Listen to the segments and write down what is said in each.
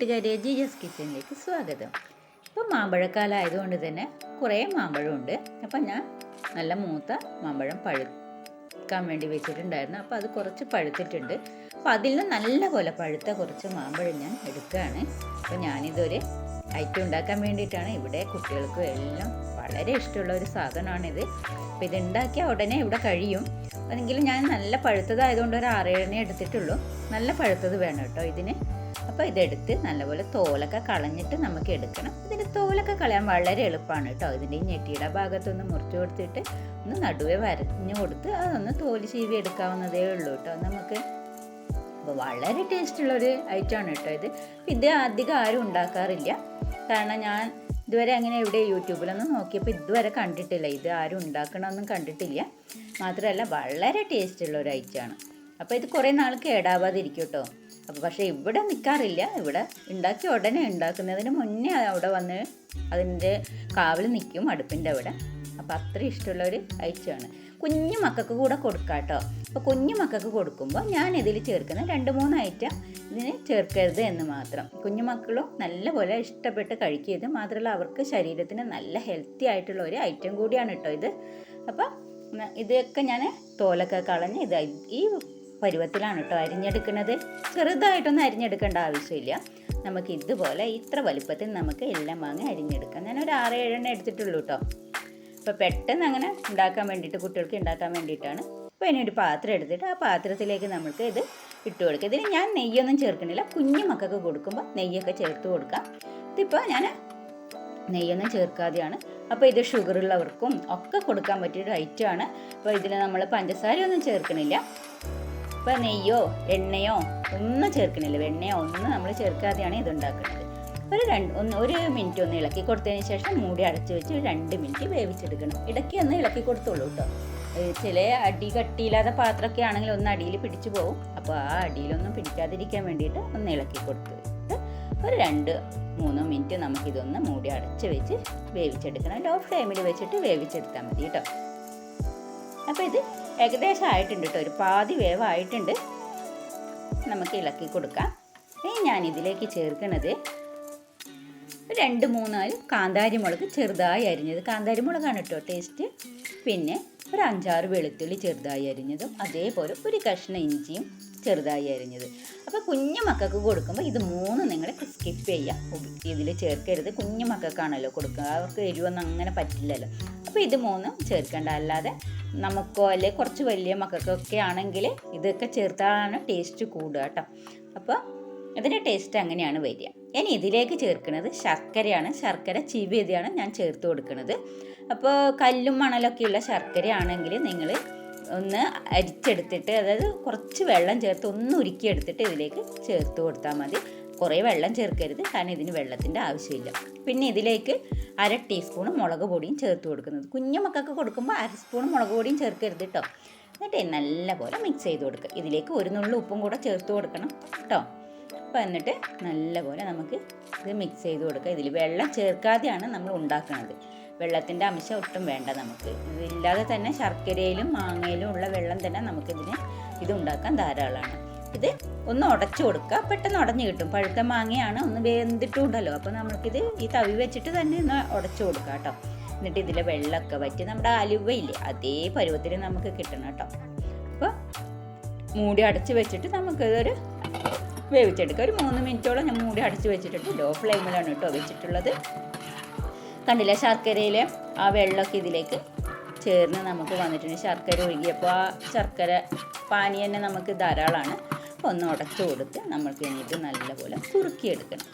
കൂട്ടുകാരെ G S കിച്ചണിലേക്ക് സ്വാഗതം. ഇപ്പം മാമ്പഴക്കാലം ആയതുകൊണ്ട് തന്നെ കുറേ മാമ്പഴമുണ്ട്. അപ്പം ഞാൻ നല്ല മൂത്ത മാമ്പഴം പഴുക്കാൻ വേണ്ടി വെച്ചിട്ടുണ്ടായിരുന്നു. അപ്പോൾ അത് കുറച്ച് പഴുത്തിട്ടുണ്ട്. അപ്പോൾ അതിൽ നിന്ന് നല്ല പോലെ പഴുത്ത കുറച്ച് മാമ്പഴം ഞാൻ എടുക്കുകയാണ്. അപ്പോൾ ഞാനിതൊരു ഐറ്റം ഉണ്ടാക്കാൻ വേണ്ടിയിട്ടാണ്. ഇവിടെ കുട്ടികൾക്കും എല്ലാം വളരെ ഇഷ്ടമുള്ള ഒരു സാധനമാണിത്. അപ്പോൾ ഇത് ഉണ്ടാക്കിയാൽ ഉടനെ ഇവിടെ കഴിയും. അതെങ്കിലും ഞാൻ നല്ല പഴുത്തതായതുകൊണ്ട് ഒരു ആറേഴെണ്ണേ എടുത്തിട്ടുള്ളൂ. നല്ല പഴുത്തത് വേണം കേട്ടോ ഇതിന്. അപ്പോൾ ഇതെടുത്ത് നല്ലപോലെ തോലൊക്കെ കളഞ്ഞിട്ട് നമുക്ക് എടുക്കണം. ഇതിന്റെ തോലൊക്കെ കളയാൻ വളരെ എളുപ്പമാണ് കേട്ടോ. ഇതിന്റെ ഈ ഞെട്ടിയുടെ ഭാഗത്തൊന്ന് മുറിച്ച് കൊടുത്തിട്ട് ഒന്ന് നടുവേ വരഞ്ഞു കൊടുത്ത് അതൊന്ന് തോൽ ചീവി എടുക്കാവുന്നതേ ഉള്ളൂ കേട്ടോ. നമുക്ക് അപ്പോൾ വളരെ ടേസ്റ്റുള്ളൊരു ഐറ്റമാണ് കേട്ടോ ഇത്. ഇത് അധികം ആരും ഉണ്ടാക്കാറില്ല. കാരണം ഞാൻ ഇതുവരെ അങ്ങനെ ഇവിടെ യൂട്യൂബിലൊന്നും നോക്കിയപ്പോൾ ഇതുവരെ കണ്ടിട്ടില്ല. ഇത് ആരും ഉണ്ടാക്കണമെന്നും കണ്ടിട്ടില്ല. മാത്രമല്ല വളരെ ടേസ്റ്റുള്ള ഒരു ഐറ്റമാണ് അപ്പോൾ ഇത് കുറേ നാൾ കേടാവാതിരിക്കും കേട്ടോ. അപ്പോൾ പക്ഷേ ഇവിടെ നിൽക്കാറില്ല ഇവിടെ ഉണ്ടാക്കി ഉടനെ ഉണ്ടാക്കുന്നതിന് മുന്നേ അവിടെ വന്ന് അതിന്റെ കാവിൽ നിൽക്കും അടുപ്പിന്റെ അവിടെ. അപ്പോൾ അത്ര ഇഷ്ടമുള്ള ഒരു ഐറ്റമാണ്. കുഞ്ഞു മക്കൾക്ക് കൂടെ കൊടുക്കാം കേട്ടോ അപ്പോൾ കുഞ്ഞു മക്കൾക്ക് കൊടുക്കുമ്പോൾ ഞാൻ ഇതിൽ ചേർക്കുന്ന രണ്ട് മൂന്ന് ഐറ്റം ഇതിന് ചേർക്കരുത് എന്ന് മാത്രം. കുഞ്ഞു മക്കളും നല്ലപോലെ ഇഷ്ടപ്പെട്ട് കഴിക്കരുത് മാത്രമല്ല അവർക്ക് ശരീരത്തിന് നല്ല ഹെൽത്തി ആയിട്ടുള്ള ഒരു ഐറ്റം കൂടിയാണ് കേട്ടോ ഇത്. അപ്പോൾ ഇതൊക്കെ ഞാൻ തോലൊക്കെ കളഞ്ഞ് ഇത് ഈ പരുവത്തിലാണ് കേട്ടോ അരിഞ്ഞെടുക്കുന്നത് ചെറുതായിട്ടൊന്നും അരിഞ്ഞെടുക്കേണ്ട ആവശ്യമില്ല. നമുക്ക് ഇതുപോലെ ഇത്ര വലുപ്പത്തിൽ നമുക്ക് എല്ലാം മാങ്ങ അരിഞ്ഞെടുക്കാം. ഞാൻ ഒരു ആറ് ഏഴെണ്ണം എടുത്തിട്ടുള്ളൂ കേട്ടോ അപ്പോൾ പെട്ടെന്ന് അങ്ങനെ ഉണ്ടാക്കാൻ വേണ്ടിയിട്ട് കുട്ടികൾക്ക് ഉണ്ടാക്കാൻ വേണ്ടിയിട്ടാണ്. അപ്പോൾ ഇനി ഒരു പാത്രം എടുത്തിട്ട് ആ പാത്രത്തിലേക്ക് നമുക്ക് ഇത് ഇട്ട് കൊടുക്കുക ഇതിന് ഞാൻ നെയ്യൊന്നും ചേർക്കുന്നില്ല. കുഞ്ഞു മക്കൾക്ക് കൊടുക്കുമ്പോൾ നെയ്യൊക്കെ ചേർത്ത് കൊടുക്കാം. ഇതിപ്പോൾ ഞാൻ നെയ്യൊന്നും ചേർക്കാതെയാണ്. അപ്പോൾ ഇത് ഷുഗർ ഉള്ളവർക്കും ഒക്കെ കൊടുക്കാൻ പറ്റിയൊരു ഐറ്റമാണ്. അപ്പോൾ ഇതിൽ നമ്മൾ പഞ്ചസാരയൊന്നും ചേർക്കണില്ല. ഇപ്പോൾ നെയ്യോ എണ്ണയോ ഒന്നും ചേർക്കണില്ല. വെണ്ണയോ ഒന്നും നമ്മൾ ചേർക്കാതെയാണ് ഇത് ഉണ്ടാക്കുന്നത് ഒരു രണ്ട് ഒന്ന് ഒരു മിനിറ്റ് ഒന്ന് ഇളക്കി കൊടുത്തതിന് ശേഷം മൂടി അടച്ചു വെച്ച് രണ്ട് മിനിറ്റ് വേവിച്ചെടുക്കണം. ഇടയ്ക്ക് ഒന്ന് ഇളക്കി കൊടുത്തോളൂ കേട്ടോ ചില അടി കട്ടിയില്ലാത്ത പാത്രമൊക്കെ ആണെങ്കിൽ ഒന്ന് അടിയിൽ പിടിച്ചു പോകും അപ്പോൾ ആ അടിയിലൊന്നും പിടിക്കാതിരിക്കാൻ വേണ്ടിയിട്ട് ഒന്ന് ഇളക്കി കൊടുത്തിട്ട് ഒരു രണ്ട് മൂന്നോ മിനിറ്റ് നമുക്കിതൊന്ന് മൂടി അടച്ച് വെച്ച് വേവിച്ചെടുക്കണം. ലോ ഫ്ലെയിമിൽ വെച്ചിട്ട് വേവിച്ചെടുത്താൽ മതി കേട്ടോ അപ്പോൾ ഇത് ഏകദേശം ആയിട്ടുണ്ട് കേട്ടോ. ഒരു പാതി വേവായിട്ടുണ്ട്. നമുക്ക് ഇളക്കി കൊടുക്കാം. ഇനി ഞാൻ ഇതിലേക്ക് ചേർക്കുന്നത് രണ്ട് മൂന്നാൽ കാന്താരി മുളക് ചെറുതായി അരിഞ്ഞത്. കാന്താരി മുളകാണ് കേട്ടോ ടേസ്റ്റ് പിന്നെ ഒരു അഞ്ചാറ് വെളുത്തുള്ളി ചെറുതായി അരിഞ്ഞതും അതേപോലെ ഒരു കഷ്ണം ഇഞ്ചിയും ചെറുതായി അരിഞ്ഞത്. അപ്പോൾ കുഞ്ഞു മക്കൾക്ക് കൊടുക്കുമ്പോൾ ഇത് മൂന്ന് നിങ്ങൾ സ്കിപ്പ് ചെയ്യുക ഇതിൽ ചേർക്കരുത്. കുഞ്ഞു മക്കൾക്കാണല്ലോ കൊടുക്കുക. അവർക്ക് എരിവൊന്നും അങ്ങനെ പറ്റില്ലല്ലോ. അപ്പോൾ ഇത് മൂന്നും ചേർക്കേണ്ട. അല്ലാതെ നമുക്കോ അല്ലെ കുറച്ച് വലിയ മക്കൾക്കൊക്കെ ആണെങ്കിൽ ഇതൊക്കെ ചേർത്താണ് ടേസ്റ്റ് കൂടുക കേട്ടോ അപ്പോൾ അതിന്റെ ടേസ്റ്റ് അങ്ങനെയാണ് വരിക. ഇനി ഇതിലേക്ക് ചേർക്കുന്നത് ശർക്കരയാണ്. ശർക്കര ചീവിയതാണ് ഞാൻ ചേർത്ത് കൊടുക്കുന്നത്. അപ്പോൾ കല്ലും മണലൊക്കെയുള്ള ശർക്കരയാണെങ്കിൽ നിങ്ങൾ ഒന്ന് അരിച്ചെടുത്തിട്ട് അതായത് കുറച്ച് വെള്ളം ചേർത്ത് ഒന്ന് ഉരുക്കിയെടുത്തിട്ട് ഇതിലേക്ക് ചേർത്ത് കൊടുത്താൽ മതി. കുറേ വെള്ളം ചേർക്കരുത് കാരണം ഇതിന് വെള്ളത്തിന്റെ ആവശ്യമില്ല. പിന്നെ ഇതിലേക്ക് അര ടീസ്പൂൺ മുളക് പൊടിയും ചേർത്ത് കൊടുക്കുന്നത്. കുഞ്ഞു മക്കൾക്ക് കൊടുക്കുമ്പോൾ അര സ്പൂൺ മുളക് പൊടിയും ചേർക്കരുത് കേട്ടോ എന്നിട്ട് നല്ലപോലെ മിക്സ് ചെയ്ത് കൊടുക്കുക. ഇതിലേക്ക് ഒരു നുള്ളു ഉപ്പും കൂടെ ചേർത്ത് കൊടുക്കണം കേട്ടോ അപ്പോൾ എന്നിട്ട് നല്ലപോലെ നമുക്ക് ഇത് മിക്സ് ചെയ്ത് കൊടുക്കുക. ഇതിൽ വെള്ളം ചേർക്കാതെയാണ് നമ്മൾ ഉണ്ടാക്കുന്നത്. വെള്ളത്തിന്റെ അംശം ഒട്ടും വേണ്ട നമുക്ക്. ഇതില്ലാതെ തന്നെ ശർക്കരയിലും മാങ്ങയിലും ഉള്ള വെള്ളം തന്നെ നമുക്കിതിന് ഇത് ഉണ്ടാക്കാൻ ധാരാളമാണ്. ഇത് ഒന്ന് ഉടച്ചു കൊടുക്കുക. പെട്ടെന്ന് ഉടഞ്ഞു കിട്ടും. പഴുത്ത മാങ്ങയാണ് ഒന്ന് വെന്തിട്ടുണ്ടല്ലോ. അപ്പോൾ നമുക്കിത് ഈ തവി വെച്ചിട്ട് തന്നെ ഒന്ന് ഉടച്ചു കൊടുക്കുക കേട്ടോ. എന്നിട്ട് ഇതിലെ വെള്ളമൊക്കെ വറ്റി നമ്മുടെ അലുവയില്ലേ അതേ പരുവത്തിൽ നമുക്ക് കിട്ടണം കേട്ടോ. അപ്പോൾ മൂടി അടച്ച് വെച്ചിട്ട് നമുക്കിതൊരു വേവിച്ചെടുക്കുക. ഒരു മൂന്ന് മിനിറ്റോളം ഞാൻ മൂടി അടച്ച് വെച്ചിട്ടുണ്ട്. ലോ ഫ്ലെയിമിലാണ് കേട്ടോ വെച്ചിട്ടുള്ളത്. കണ്ടില്ല ശർക്കരയിലെ ആ വെള്ളമൊക്കെ ഇതിലേക്ക് ചേർന്ന് നമുക്ക് വന്നിട്ടുണ്ട്. ശർക്കര ഒഴുകിയപ്പോൾ ആ ശർക്കര പാനി തന്നെ നമുക്ക് ധാരാളമാണ്. ഒന്ന് ഉടച്ചു കൊടുത്ത് നമ്മൾക്ക് കഴിഞ്ഞിട്ട് നല്ലപോലെ കുറുക്കിയെടുക്കണം.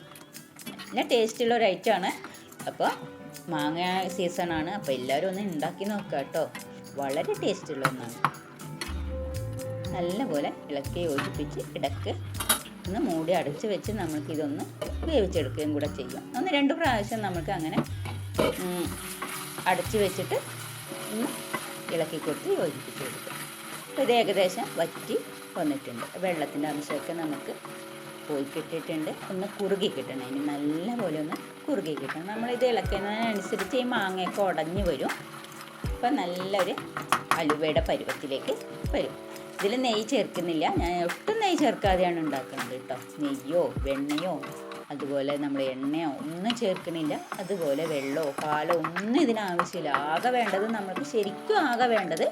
നല്ല ടേസ്റ്റുള്ള ഒരു ഐറ്റമാണ് അപ്പോൾ മാങ്ങ സീസണാണ് അപ്പോൾ എല്ലാവരും ഒന്ന് ഉണ്ടാക്കി നോക്കുക കേട്ടോ. വളരെ ടേസ്റ്റുള്ള ഒന്നാണ്. നല്ലപോലെ ഇളക്കി യോജിപ്പിച്ച് ഇടയ്ക്ക് ഒന്ന് മൂടി അടച്ച് വെച്ച് നമുക്കിതൊന്ന് വേവിച്ചെടുക്കുകയും കൂടെ ചെയ്യാം. ഒന്ന് രണ്ട് പ്രാവശ്യം നമുക്ക് അങ്ങനെ അടച്ച് വെച്ചിട്ട് ഒന്ന് ഇളക്കി കൊടുത്ത് യോജിപ്പിച്ച് കൊടുക്കും. ഇത് ഏകദേശം വറ്റി വന്നിട്ടുണ്ട്. വെള്ളത്തിന്റെ അംശമൊക്കെ നമുക്ക് പോയി കിട്ടിയിട്ടുണ്ട്. ഒന്ന് കുറുകി കിട്ടണം. ഇനി നല്ല പോലെ ഒന്ന് കുറുകി കിട്ടണം. നമ്മളിത് ഇളക്കുന്നതിനനുസരിച്ച് ഈ മാങ്ങയൊക്കെ ഉടഞ്ഞു വരും. അപ്പം നല്ലൊരു അലുവയുടെ പരുവത്തിലേക്ക് വരും. ഇതിൽ നെയ്യ് ചേർക്കുന്നില്ല. ഞാൻ ഒട്ടും നെയ്യ് ചേർക്കാതെയാണ് ഉണ്ടാക്കുന്നത് കേട്ടോ. നെയ്യോ വെണ്ണയോ അതുപോലെ നമ്മൾ എണ്ണയോ ഒന്നും ചേർക്കുന്നില്ല. അതുപോലെ വെള്ളമോ പാലോ ഒന്നും ഇതിനാവശ്യമില്ല. ആകെ വേണ്ടത് നമ്മൾക്ക് ശരിക്കും ആകെ വേണ്ടത്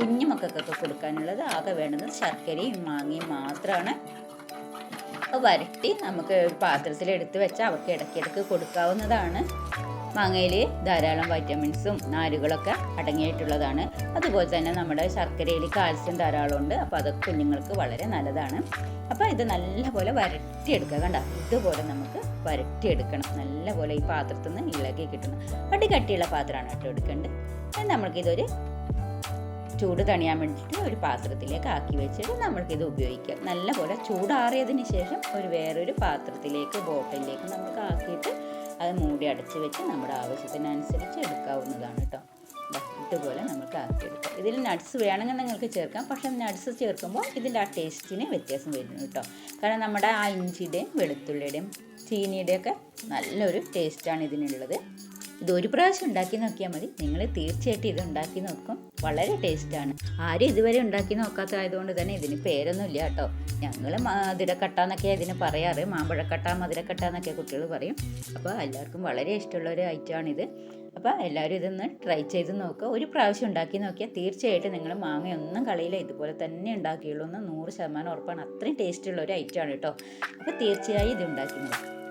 കുഞ്ഞു മക്കൾക്കൊക്കെ കൊടുക്കാനുള്ളത്. ആകെ വേണ്ടത് ശർക്കരയും മാങ്ങയും മാത്രമാണ് വരട്ടി നമുക്ക് പാത്രത്തിൽ എടുത്ത് വെച്ചാൽ അവർക്ക് ഇടയ്ക്കിടയ്ക്ക് കൊടുക്കാവുന്നതാണ്. മാങ്ങയിൽ ധാരാളം വൈറ്റമിൻസും നാരുകളൊക്കെ അടങ്ങിയിട്ടുള്ളതാണ്. അതുപോലെ തന്നെ നമ്മുടെ ശർക്കരയിൽ കാൽസ്യം ധാരാളം ഉണ്ട്. അപ്പോൾ അതൊക്കെ കുഞ്ഞുങ്ങൾക്ക് വളരെ നല്ലതാണ്. അപ്പോൾ ഇത് നല്ലപോലെ വരട്ടിയെടുക്കുക. കണ്ട? ഇതുപോലെ നമുക്ക് വരട്ടിയെടുക്കണം. നല്ലപോലെ ഈ പാത്രത്തിൽ നിന്ന് ഇളകി കിട്ടണം. വടി കട്ടിയുള്ള പാത്രമാണ് കേട്ടോ എടുക്കേണ്ടത്. നമ്മൾക്കിതൊരു ചൂട് തണിയാൻ വേണ്ടിയിട്ട് ഒരു പാത്രത്തിലേക്ക് ആക്കി വെച്ചിട്ട് നമ്മൾക്കിത് ഉപയോഗിക്കാം. നല്ലപോലെ ചൂടാറിയതിന് ശേഷം ഒരു വേറൊരു പാത്രത്തിലേക്ക് ബോട്ടിലേക്ക് നമുക്ക് ആക്കിയിട്ട് അത് മൂടി അടച്ച് വെച്ച് നമ്മുടെ ആവശ്യത്തിനനുസരിച്ച് എടുക്കാവുന്നതാണ് കേട്ടോ. ഇതുപോലെ നമുക്ക് ആക്കി എടുക്കാം ഇതിൽ നട്ട്സ് വേണമെങ്കിൽ നിങ്ങൾക്ക് ചേർക്കാം. പക്ഷെ നട്ട്സ് ചേർക്കുമ്പോൾ ഇതിന്റെ ആ ടേസ്റ്റിന് വ്യത്യാസം വരുന്നു കേട്ടോ. കാരണം നമ്മുടെ ആ ഇഞ്ചിയുടെയും വെളുത്തുള്ളിയുടെയും ചീനിയുടെയൊക്കെ നല്ലൊരു ടേസ്റ്റാണ് ഇതിനുള്ളത്. ഇത് ഒരു പ്രാവശ്യം ഉണ്ടാക്കി നോക്കിയാൽ മതി. നിങ്ങൾ തീർച്ചയായിട്ടും ഇത് ഉണ്ടാക്കി നോക്കും. വളരെ ടേസ്റ്റാണ് ആരും ഇതുവരെ ഉണ്ടാക്കി നോക്കാത്തതായതുകൊണ്ട് തന്നെ ഇതിന് പേരൊന്നും ഇല്ല കേട്ടോ. ഞങ്ങൾ മധുരക്കട്ട എന്നൊക്കെ ഇതിന് പറയാറ്. മാമ്പഴക്കട്ട മധുരക്കട്ട എന്നൊക്കെ കുട്ടികൾ പറയും. അപ്പോൾ എല്ലാവർക്കും വളരെ ഇഷ്ടമുള്ള ഒരു ഐറ്റമാണിത് അപ്പോൾ എല്ലാവരും ഇതൊന്ന് ട്രൈ ചെയ്ത് നോക്കുക ഒരു പ്രാവശ്യം ഉണ്ടാക്കി നോക്കിയാൽ തീർച്ചയായിട്ടും നിങ്ങൾ മാങ്ങയൊന്നും കളിയില്ല ഇതുപോലെ തന്നെ ഉണ്ടാക്കിയുള്ളൂ എന്ന് നൂറ് ശതമാനം ഉറപ്പാണ്. അത്രയും ടേസ്റ്റുള്ള ഒരു ഐറ്റമാണ് കേട്ടോ. അപ്പോൾ തീർച്ചയായും ഇത് ഉണ്ടാക്കി നോക്കുക